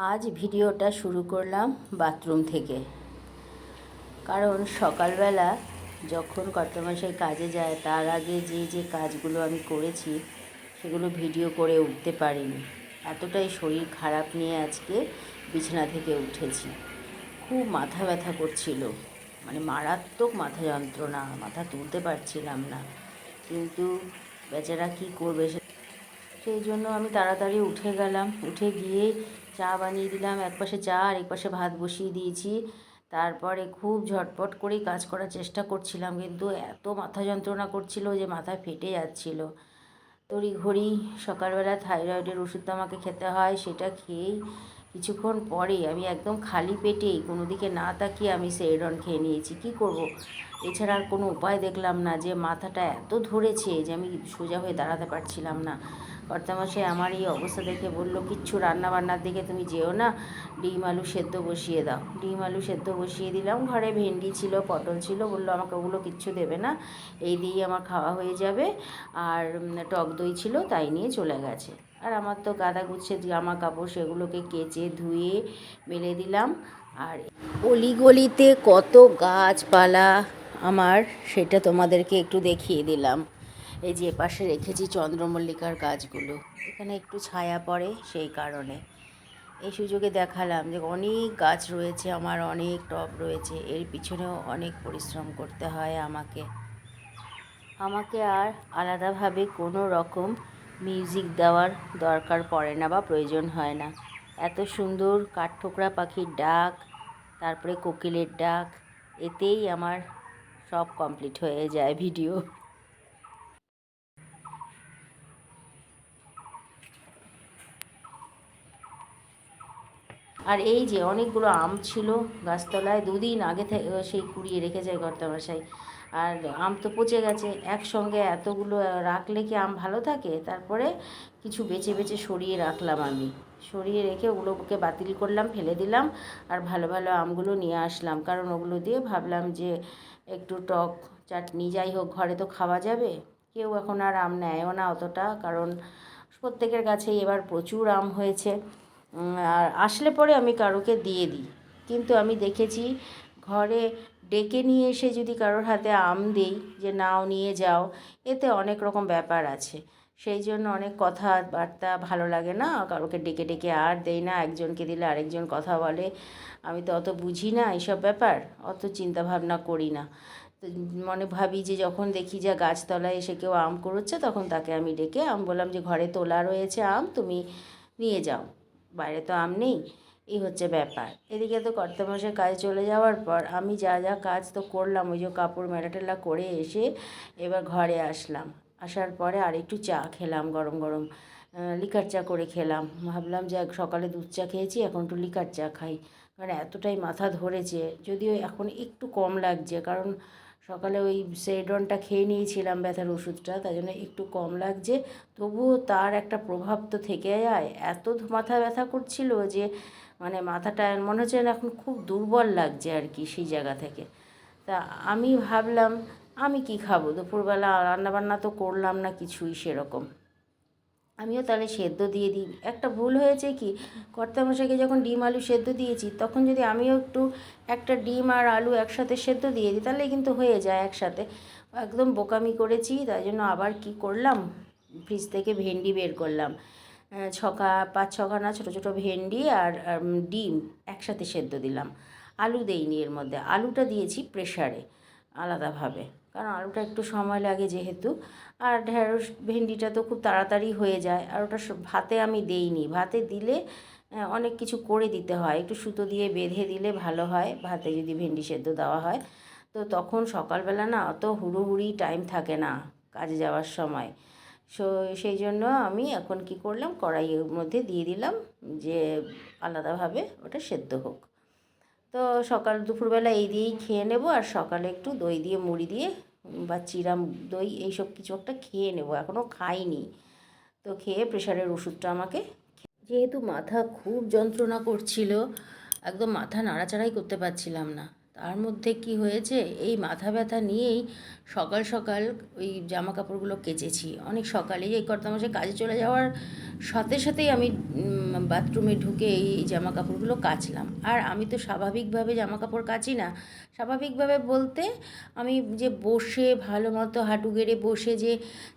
আজ ভিডিওটা শুরু করলাম বাথরুম থেকে। কারণ সকালবেলা যখন কর্তমাশাই কাজে যায়, তার আগে যে যে কাজগুলো আমি করেছি, সেগুলো ভিডিও করে উঠতে পারিনি। এতটাই শরীর খারাপ নিয়ে আজকে বিছানা থেকে উঠেছি। খুব মাথা ব্যথা করছিল। মানে মারাত্মক মাথা যন্ত্রণা, মাথা তুলতে পারছিলাম না। কিন্তু বেচারা কী করবে সে সেই জন্য আমি তাড়াতাড়ি উঠে গেলাম। উঠে গিয়ে চা বানিয়ে দিলাম। এক পাশে চা আর এক পাশে ভাত বসিয়ে দিয়েছি। তারপরে খুব ঝটপট করেই কাজ করার চেষ্টা করছিলাম, কিন্তু এত মাথা যন্ত্রণা করছিল যে মাথায় ফেটে যাচ্ছিল। তড়ি ঘড়ি সকালবেলা থাইরয়েডের ওষুধটা আমাকে খেতে হয়, সেটা খেয়েই কিছুক্ষণ পরে আমি একদম খালি পেটেই কোনো দিকে না তাকিয়ে আমি সেরন খেয়ে নিয়েছি। কি করব? এছাড়া আর কোনো উপায় দেখলাম না যে মাথাটা এত ধরেছে যে আমি সোজা হয়ে দাঁড়াতে পারছিলাম না। কর্তামশাই আমার এই অবস্থা দেখে বলল, কিচ্ছু রান্না বান্নার দিকে তুমি যেও না, ডিম আলু সেদ্ধ বসিয়ে দাও। ডিম আলু সেদ্ধ বসিয়ে দিলাম, ঘরে ভেন্ডি ছিল, পটল ছিল, বলল, আমাকে ওগুলো কিচ্ছু দেবে না, এই দিয়েই আমার খাওয়া হয়ে যাবে। আর টক দই ছিল, তাই নিয়ে চলে গেছে। আর আমার তো গাদা গুচ্ছে জামা কাপড় সেগুলোকে কেচে ধুয়ে মেলে দিলাম। আর অলিগলিতে কত গাছপালা আমার সেটা তোমাদেরকে একটু দেখিয়ে দিলাম। এই যে পাশে রেখেছি চন্দ্রমল্লিকার গাছগুলো। এখানে একটু ছায়া পড়ে সেই কারণে। এই সুযোগে দেখালাম যে অনেক গাছ রয়েছে, আমার অনেক টব রয়েছে। এর পিছনেও অনেক পরিশ্রম করতে হয় আমাকে। আমাকে আর আলাদাভাবে কোনো রকম মিউজিক দেওয়ার দরকার পড়ে না বা প্রয়োজন হয় না। এত সুন্দর কাঠঠোকরা পাখির ডাক, তারপরে কোকিলের ডাক, এতেই আমার সব কমপ্লিট হয়ে যায় ভিডিও আর এই যে অনেকগুলো আম ছিল গাছতলায়, দুদিন আগে থেকে সেই কুড়িয়ে রেখে যায় কর্তামশাই। আর আম তো পচে গেছে, একসঙ্গে এতগুলো রাখলে কি আম ভালো থাকে? তারপরে কিছু বেছে বেছে সরিয়ে রাখলাম আমি। সরিয়ে রেখে ওগুলোকে বাতিল করলাম, ফেলে দিলাম আর ভালো ভালো আমগুলো নিয়ে আসলাম। কারণ ওগুলো দিয়ে ভাবলাম যে একটু টক চাটনি যাই হোক, ঘরে তো খাওয়া যাবে। কেউ এখন আর আম নেয়ও না অতটা, কারণ প্রত্যেকের কাছেই এবার প্রচুর আম হয়েছে। আর আসলে পরে আমি কারোকে দিয়ে দিই। কিন্তু আমি দেখেছি ঘরে ডেকে নিয়ে এসে যদি কারোর হাতে আম দিই যে নাও নিয়ে যাও, এতে অনেক রকম ব্যাপার আছে। সেই জন্য অনেক কথাবার্তা ভালো লাগে না, কারোকে ডেকে ডেকে আর দেই না, একজনকে দিলে আরেকজন কথা বলে। আমি তো অত বুঝি না এইসব ব্যাপার, অত চিন্তা ভাবনা করি না। তো মনে ভাবি যে যখন দেখি যে গাছতলায় এসে কেউ আম কুড়োচ্ছে তখন তাকে আমি ডেকে আম বললাম যে, ঘরে তোলা রয়েছে আম, তুমি নিয়ে যাও। বাইরে তো আম নেই, এই হচ্ছে ব্যাপার। এদিকে তো কর্তামশাই কাজ চলে যাওয়ার পর আমি যা যা কাজ তো করলাম, ওই যে কাপড় মেলাটেলা করে এসে এবার ঘরে আসলাম। আসার পরে আর একটু চা খেলাম, গরম গরম লিকার চা করে খেলাম। ভাবলাম যে সকালে দুধ চা খেয়েছি, এখন একটু লিকার চা খাই। কারণ এতটাই মাথা ধরেছে, যদিও এখন একটু কম লাগছে, কারণ সকালে ওই সেডনটা খেয়ে নিয়েছিলাম ব্যথার ওষুধটা তাই জন্য একটু কম লাগছে। তবুও তার একটা প্রভাব তো থেকে যায়। এত মাথা ব্যথা করছিল যে মানে মাথাটা মনে হচ্ছে এখন খুব দুর্বল লাগছে আর কি সেই জায়গা থেকে। তা আমি ভাবলাম, আমি কি খাব? দুপুরবেলা রান্নাবান্না তো করলাম না কিছুই সেরকম। আমিও তাহলে সেদ্ধ দিয়ে দিই। একটা ভুল হয়েছে কি, কর্তামশাইকে যখন ডিম আলু সেদ্ধ দিয়েছি, তখন যদি আমিও একটু একটা ডিম আর আলু একসাথে সেদ্ধ দিয়ে দিই, তাহলে কিন্তু হয়ে যায় একসাথে। একদম বোকামি করেছি, তাই জন্য আবার কি করলাম? ফ্রিজ থেকে ভেন্ডি বের করলাম। ছকা পাঁচ ছখানা ছোটো ছোটো ভেন্ডি আর ডিম একসাথে সেদ্ধ দিলাম। আলু দেইনি এর মধ্যে, আলুটা দিয়েছি প্রেশারে আলাদাভাবে। কারণ আলুটা একটু সময় লাগে যেহেতু। আর ঢেঁড়স, ভেন্ডিটা তো খুব তাড়াতাড়ি হয়ে যায়। আর ওটা ভাতে আমি দেইনি। ভাতে দিলে অনেক কিছু করে দিতে হয়। একটু সুতো দিয়ে বেঁধে দিলে ভালো হয়। ভাতে যদি ভেন্ডি সেদ্ধ দেওয়া হয়। তো তখন সকালবেলা না অত হুড়োহুড়ি টাইম থাকে না কাজে যাওয়ার সময়। সো সেই জন্য আমি এখন কি করলাম? কড়াইয়ের মধ্যে দিয়ে দিলাম যে আলাদাভাবে ওটা সেদ্ধ হোক। তো সকাল দুপুরবেলা এই দিয়েই খেয়ে নেব। আর সকালে একটু দই দিয়ে, মুড়ি দিয়ে বা চিরাম দই, এইসব কিছু একটা খেয়ে নেব। এখনও খাইনি। তো খেয়ে প্রেশারের ওষুধটা আমাকে যেহেতু মাথা খুব যন্ত্রণা করছিল, একদম মাথা নাড়াচাড়াই করতে পারছিলাম না। তার মধ্যে কি হয়েছে? এই মাথা ব্যথা নিয়েই সকাল সকাল ওই জামা কাপড়গুলো কেচেছি। অনেক সকালেই এই কর্তামশাই কাজে চলে যাওয়ার সাথে সাথেই আমি বাথরুমে ঢুকে এই জামা কাপড়গুলো কাচলাম। আর আমি তো স্বাভাবিকভাবে জামা কাপড় কাচি না। স্বাভাবিকভাবে বলতে আমি যে বসে ভালো মতো হাঁটু গেড়ে বসে যে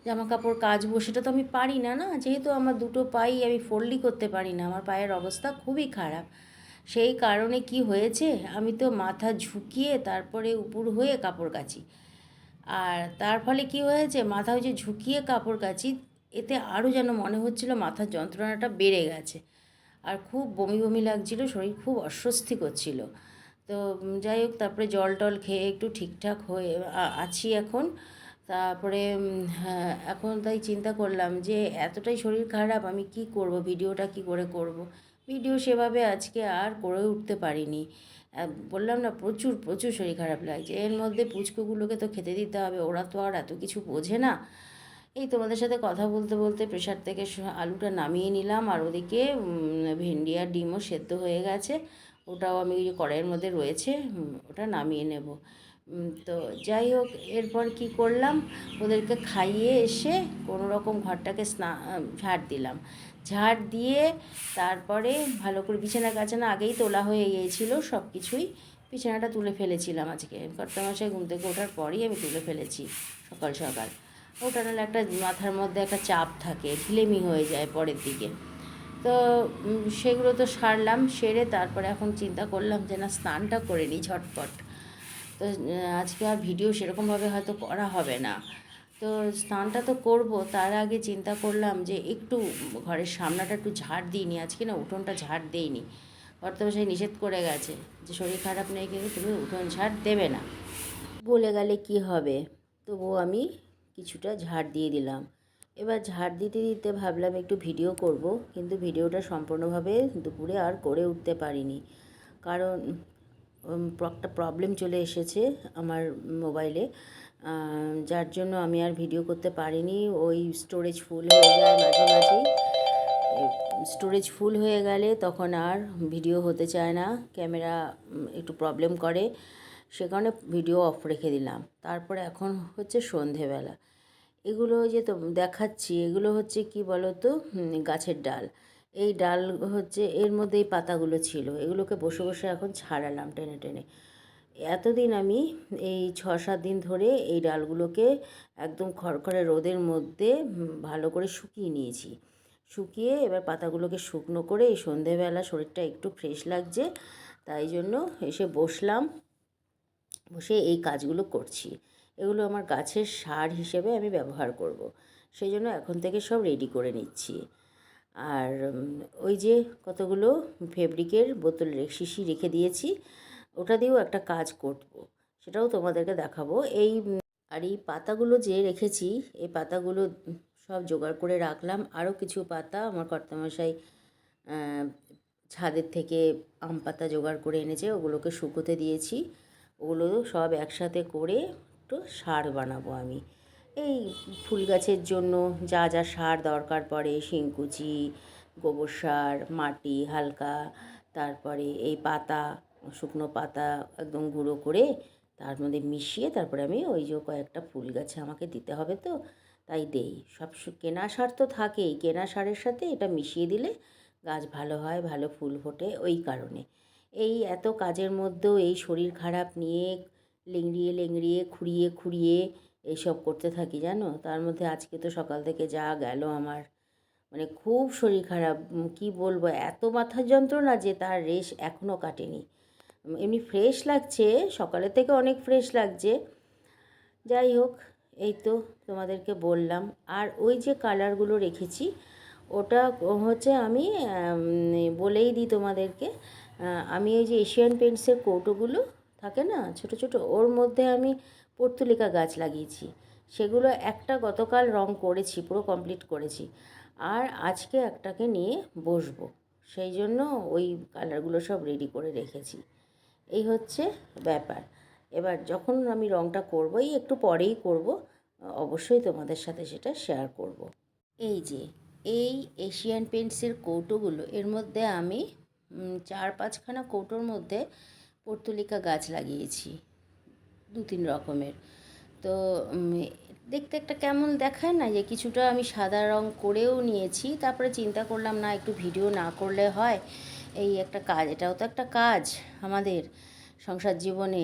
জামা কাপড় কাচবো সেটা তো আমি পারি না না? যেহেতু আমার দুটো পাই আমি ফোল্ডই করতে পারি না। আমার পায়ের অবস্থা খুবই খারাপ। সেই কারণে কি হয়েছে? আমি তো মাথা ঝুঁকিয়ে তারপরে উপর হয়ে কাপড় কাচি। আর তার ফলে কি হয়েছে? মাথা যে ঝুঁকিয়ে কাপড় কাচি এতে আরও যেন মনে হচ্ছিল মাথার যন্ত্রণাটা বেড়ে গেছে। আর খুব বমি বমি লাগছিল শরীর খুব অস্বস্তি করছিল। তো যাই হোক তারপরে জল টল খেয়ে একটু ঠিকঠাক হয়ে আছি এখন। তারপরে হ্যাঁ, এখন তাই চিন্তা করলাম যে এতটাই শরীর খারাপ আমি কি করব? ভিডিওটা কি করে করব? ভিডিও সেভাবে আজকে আর করে উঠতে পারিনি। বললাম না, প্রচুর প্রচুর শরীর খারাপ লাগছে। এর মধ্যে পুচকুগুলোকে তো খেতে দিতে হবে, ওরা তো আর এত কিছু বোঝে না। এই তোমাদের সাথে কথা বলতে বলতে প্রেশার থেকে আলুটা নামিয়ে নিলাম আর ওদিকে ভেন্ডি আর ডিমও সেদ্ধ হয়ে গেছে। ওটাও আমি যে কড়াইয়ের মধ্যে রয়েছে ওটা নামিয়ে নেব। তো যাই হোক, এরপর কি করলাম? ওদেরকে খাইয়ে এসে কোনো রকম ঘরটাকে স্না ঝাড় দিলাম। ঝাড় দিয়ে তারপরে ভালো করে বিছানা কাছানা আগেই তোলা হয়ে গিয়েছিল সব কিছুই বিছানাটা তুলে ফেলেছিলাম আজকে। কর্তামশাই ঘুম থেকে ওঠার পরই আমি তুলে ফেলেছি সকাল সকাল। ওটা নাহলে একটা মাথার মধ্যে একটা চাপ থাকে, ঢিলেমি হয়ে যায় পরের দিকে। তো সেগুলো তো সারলাম, সেরে তারপরে এখন চিন্তা করলাম যে না, স্নানটা করে নিই ঝটপট। তো আজকে আর ভিডিও সেরকমভাবে হয়তো করা হবে না। তো স্নানটা তো করব, তার আগে চিন্তা করলাম যে একটু ঘরের সামনাটা একটু ঝাড় দিইনি আজকে না উঠোনটা ঝাড় দেইনি কর্তব্যশাই নিষেধ করে গেছে যে শরীর খারাপ নেই কিন্তু তুমি উঠোন ঝাড় দেবে না। বলে গেলে কি হবে? তবুও আমি কিছুটা ঝাড় দিয়ে দিলাম। এবার ঝাড় দিতে দিতে ভাবলাম একটু ভিডিও করব, কিন্তু ভিডিওটা সম্পূর্ণভাবে দুপুরে আর করে উঠতে পারিনি। কারণ একটা প্রবলেম চলে এসেছে আমার মোবাইলে যার জন্য আমি আর ভিডিও করতে পারিনি। ওই স্টোরেজ ফুল হয়ে যায় মাঝে মাঝেই। স্টোরেজ ফুল হয়ে গেলে তখন আর ভিডিও হতে চায় না। ক্যামেরা একটু প্রবলেম করে। সে কারণে ভিডিও অফ রেখে দিলাম। তারপরে এখন হচ্ছে সন্ধেবেলা। এগুলো যে তো দেখাচ্ছি, এগুলো হচ্ছে কি বলো তো গাছের ডাল। এই ডাল হচ্ছে, এর মধ্যে এই পাতাগুলো ছিল। এগুলোকে বসে বসে এখন ছাড়ালাম টেনে টেনে। এতদিন আমি এই ছ সাত দিন ধরে এই ডালগুলোকে একদম খড়খড়ে রোদের মধ্যে ভালো করে শুকিয়ে নিয়েছি। শুকিয়ে এবার পাতাগুলোকে শুকনো করে এই সন্ধেবেলা শরীরটা একটু ফ্রেশ লাগছে, তাই জন্য এসে বসলাম, বসে এই কাজগুলো করছি। এগুলো আমার গাছের সার হিসেবে আমি ব্যবহার করব। সেই জন্য এখন থেকে সব রেডি করে নিচ্ছি। আর ওই যে কতগুলো ফেব্রিকের বোতল শিশি রেখে দিয়েছি, ওটা দিয়েও একটা কাজ করব। সেটাও তোমাদেরকে দেখাবো। এই আর এই পাতাগুলো যে রেখেছি, এই পাতাগুলো সব জোগাড় করে রাখলাম। আরও কিছু পাতা আমার কর্তামশাই ছাদের থেকে আম পাতা জোগাড় করে এনেছে, ওগুলোকে শুকোতে দিয়েছি। ওগুলো সব একসাথে করে একটু সার বানাবো আমি। এই ফুল গাছের জন্য যা যা সার দরকার পড়ে, শিংকুচি, গোবর সার, মাটি হালকা, তারপরে এই পাতা, শুকনো পাতা একদম গুঁড়ো করে তার মধ্যে মিশিয়ে তারপরে আমি ওই যে কয়েকটা ফুল গাছে আমাকে দিতে হবে তো, তাই দেই। সব কেনা সার তো থাকেই, কেনা সারের সাথে এটা মিশিয়ে দিলে গাছ ভালো হয়, ভালো ফুল ফোটে ওই কারণে। এই এত কাজের মধ্যেও এই শরীর খারাপ নিয়ে লেংড়িয়ে লেংড়িয়ে, খুঁড়িয়ে খুঁড়িয়ে এইসব করতে থাকি, জানো? তার মধ্যে আজকে তো সকাল থেকে যা গেল আমার মানে খুব শরীর খারাপ। কি বলব? এত মাথার যন্ত্রণা যে তার রেশ এখনও কাটেনি। এমনি ফ্রেশ লাগছে, সকালে থেকে অনেক ফ্রেশ লাগছে। যাই হোক, এই তো তোমাদেরকে বললাম। আর ওই যে কালারগুলো রেখেছি, ওটা হচ্ছে আমি বলেই দিই তোমাদেরকে। আমি এই যে এশিয়ান পেন্টসের কৌটোগুলো থাকে না, ছোট ছোট, ওর মধ্যে আমি পর্তুলিকা গাছ লাগিয়েছি। সেগুলো একটা গতকাল রং করেছি, পুরো কমপ্লিট করেছি। আর আজকে একটাকে নিয়ে বসবো। সেই জন্য ওই কালারগুলো সব রেডি করে রেখেছি। এই হচ্ছে ব্যাপার। এবার যখন আমি রংটা করব এই একটু পরেই করব। অবশ্যই তোমাদের সাথে সেটা শেয়ার করব। এই যে, এই এশিয়ান পেন্টসের কৌটোগুলো, এর মধ্যে আমি চার পাঁচখানা কৌটোর মধ্যে পর্তুলিকা গাছ লাগিয়েছি। দু তিন রকমের। তো দেখতে একটা কেমন দেখায় না যে কিছুটা আমি সাদা রং করেও নিয়েছি তারপরে চিন্তা করলাম না একটু ভিডিও না করলে হয়। এই একটা কাজ এটাও তো একটা কাজ আমাদের সংসার জীবনে।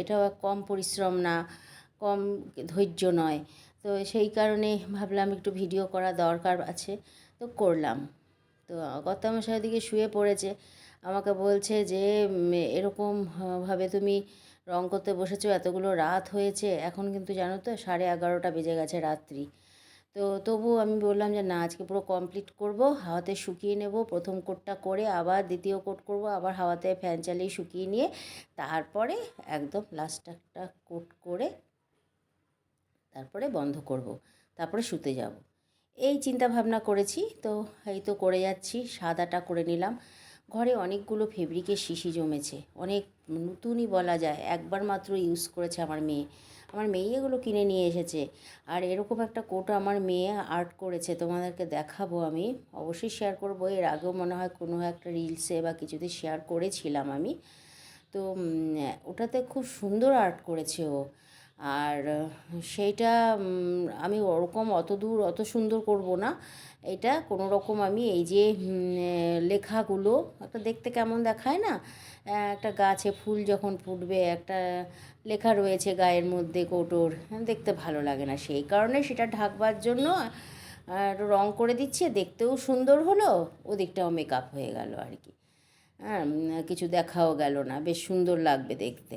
এটাও কম পরিশ্রম না কম ধৈর্য নয়। তো সেই কারণে ভাবলাম একটু ভিডিও করা দরকার আছে তো করলাম। তো কর্তামশাই দিকে শুয়ে পড়েছে আমাকে বলছে যে উম, এরকম আহ, ভাবে তুমি রং করতে বসেছো, এতগুলো রাত হয়েছে, এখন কিন্তু জানো তো সাড়ে এগারোটা বেজে গেছে রাত্রি। তো তবু আমি বললাম যে না, আজকে পুরো কমপ্লিট করব, হাওয়াতে শুকিয়ে নেব, প্রথম কোটটা করে আবার দ্বিতীয় কোট করব, আবার হাওয়াতে ফ্যান চালিয়ে শুকিয়ে নিয়ে তারপরে একদম লাস্ট একটা কোট করে তারপরে বন্ধ করব, তারপরে শুতে যাব। এই চিন্তা ভাবনা করেছি, তো এই তো করে যাচ্ছি সাদাটা করে নিলাম। ঘরে অনেকগুলো ফেব্রিকের শিশি জমেছে। অনেক নতুনই বলা যায়। একবার মাত্র ইউজ করেছে আমার মেয়ে। আমার মেয়ে এগুলো কিনে নিয়ে এসেছে। আর এরকম একটা কোট আমার মেয়ে আর্ট করেছে, তোমাদেরকে দেখাবো আমি। অবশ্যই শেয়ার করব। এর আগেও মনে হয় কোনো একটা রিলসে বা কিছুতে শেয়ার করেছিলাম আমি। তো ওটাতে খুব সুন্দর আর্ট করেছে ও। আর সেইটা আমি ওরকম অত দূর অত সুন্দর করব না। এটা কোনো রকম আমি এই যে লেখাগুলো, একটা দেখতে কেমন দেখায় না? একটা গাছে ফুল যখন ফুটবে, একটা লেখা রয়েছে গায়ের মধ্যে কোটোর দেখতে ভালো লাগে না। সেই কারণে সেটা ঢাকবার জন্য রং করে দিচ্ছে, দেখতেও সুন্দর হলো, ওদিকটাও মেকআপ হয়ে গেল আর কি। হ্যাঁ কিছু দেখাও গেল না, বেশ সুন্দর লাগবে দেখতে।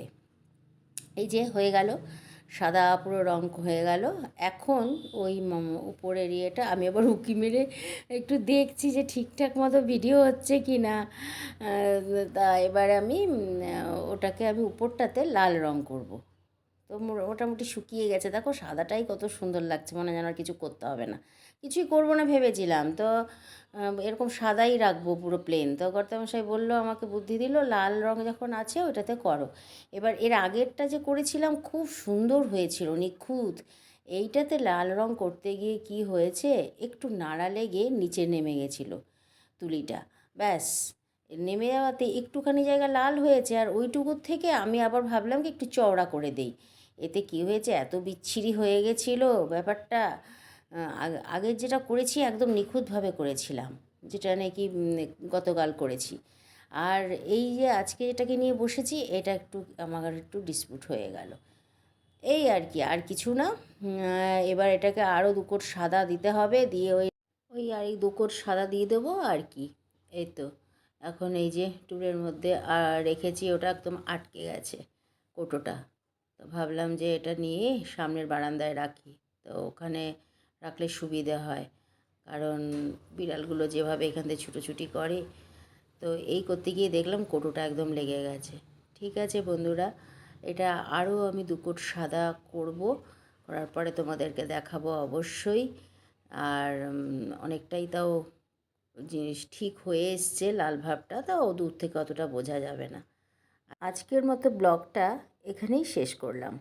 এই যে, হয়ে গেল। সাদা পুরো রং হয়ে গেল। এখন ওই উপরের ইয়েটা আমি আবার উকি মেরে একটু দেখছি যে ঠিকঠাক মতো ভিডিও হচ্ছে কি না তা এবার আমি ওটাকে আমি উপরটাতে লাল রং করব। তো মোটামুটি শুকিয়ে গেছে। দেখো সাদাটাই কত সুন্দর লাগছে, মনে যেন আর কিছু করতে হবে না। কিছুই করব না ভেবেছিলাম। তো এরকম সাদাই রাখব পুরো প্লেন তো কর্তামশাই বলল, আমাকে বুদ্ধি দিল, লাল রং যখন আছে ওটাতে করো। এবার এর আগেরটা যে করেছিলাম খুব সুন্দর হয়েছিল, নিখুঁত। এইটাতে লাল রং করতে গিয়ে কি হয়েছে? একটু নাড়া লেগে নিচে নেমে গেছিল তুলিটা। ব্যাস, নেমে যাওয়াতে একটুখানি জায়গা লাল হয়েছে, আর ওইটুকুর থেকে আমি আবার ভাবলাম কি একটু চওড়া করে দেই। এতে কি হয়েছে? এত বিচ্ছিরি হয়ে গেছিল ব্যাপারটা। আগের যেটা করেছি একদম নিখুঁতভাবে করেছিলাম। যেটা নাকি গতকাল করেছি। আর এই যে আজকে এটাকে নিয়ে বসেছি, এটা একটু, আমার একটু ডিসপুট হয়ে গেল। এই আর কি, আর কিছু না। এবার এটাকে আরও দুকোট সাদা দিতে হবে। দিয়ে ওই ওই আর এই দুকোট সাদা দিয়ে দেবো আর কি। এই তো। এখন এই যে টুলের মধ্যে আর রেখেছি, ওটা একদম আটকে গেছে কোটোটা। তো ভাবলাম যে এটা নিয়ে সামনের বারান্দায় রাখি। তো ওখানে রাখলে সুবিধে হয়। কারণ বিড়ালগুলো যেভাবে এখান থেকে ছুটোছুটি করে, তো এই করতে গিয়ে দেখলাম কোটোটা একদম লেগে গেছে। ঠিক আছে বন্ধুরা, এটা আরও আমি দু কোট সাদা করব, করার পরে তোমাদেরকে দেখাবো অবশ্যই। আর অনেকটাই তাও জিনিস ঠিক হয়ে এসছে লাল ভাবটা, তাও দূর থেকে অতটা বোঝা যাবে না। আজকের মতো ব্লগটা এখানেই শেষ করলাম।